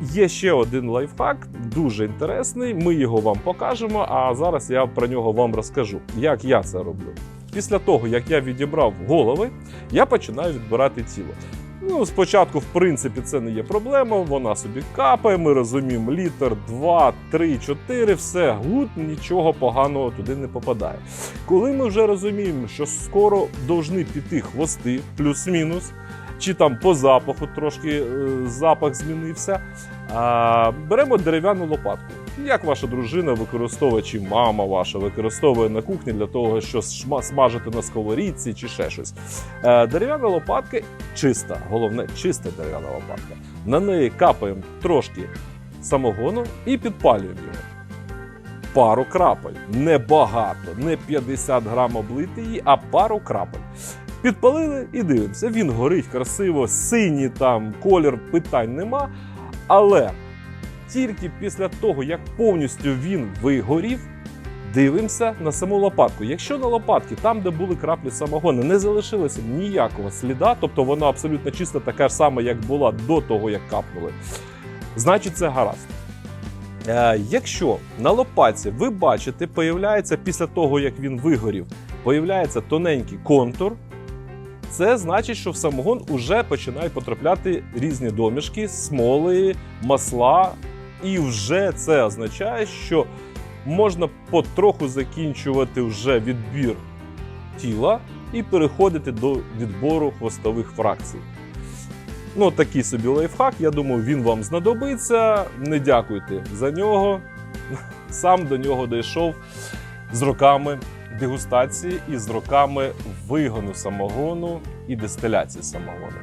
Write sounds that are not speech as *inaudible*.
Є ще один лайфхак, дуже інтересний. Ми його вам покажемо. А зараз я про нього вам розкажу, як я це роблю. Після того, як я відібрав голови, я починаю відбирати тіло. Ну, спочатку, в принципі, це не є проблема. Вона собі капає. Ми розуміємо, літр, два, три, чотири, все гуд, нічого поганого туди не попадає. Коли ми вже розуміємо, що скоро повинні піти хвости, плюс-мінус, чи там по запаху трошки е, запах змінився, беремо дерев'яну лопатку. Як ваша дружина використовує, чи мама ваша використовує на кухні для того, щоб смажити на сковорідці чи ще щось. Е, Дерев'яна лопатка чиста, головне, чиста дерев'яна лопатка. На неї капаємо трошки самогону і підпалюємо його. Пару крапель. Не багато, не 50 грам облити її, а пару крапель. Підпалили і дивимося. Він горить красиво, синій там колір, питань нема. Але тільки після того, як повністю він вигорів, дивимося на саму лопатку. Якщо на лопатці, там, де були краплі самогону, не залишилося ніякого сліда, тобто вона абсолютно чиста, така ж сама, як була до того, як капнули, значить це гаразд. Е, якщо на лопатці ви бачите, появляється після того, як він вигорів, появляється тоненький контур, це значить, що в самогон вже починають потрапляти різні домішки, смоли, масла, і вже це означає, що можна потроху закінчувати вже відбір тіла і переходити до відбору хвостових фракцій. Ну, такий собі лайфхак. Я думаю, він вам знадобиться. Не дякуйте за нього. *laughs* Сам до нього дійшов з роками дегустації і з роками вигону самогону і дистиляції самогону.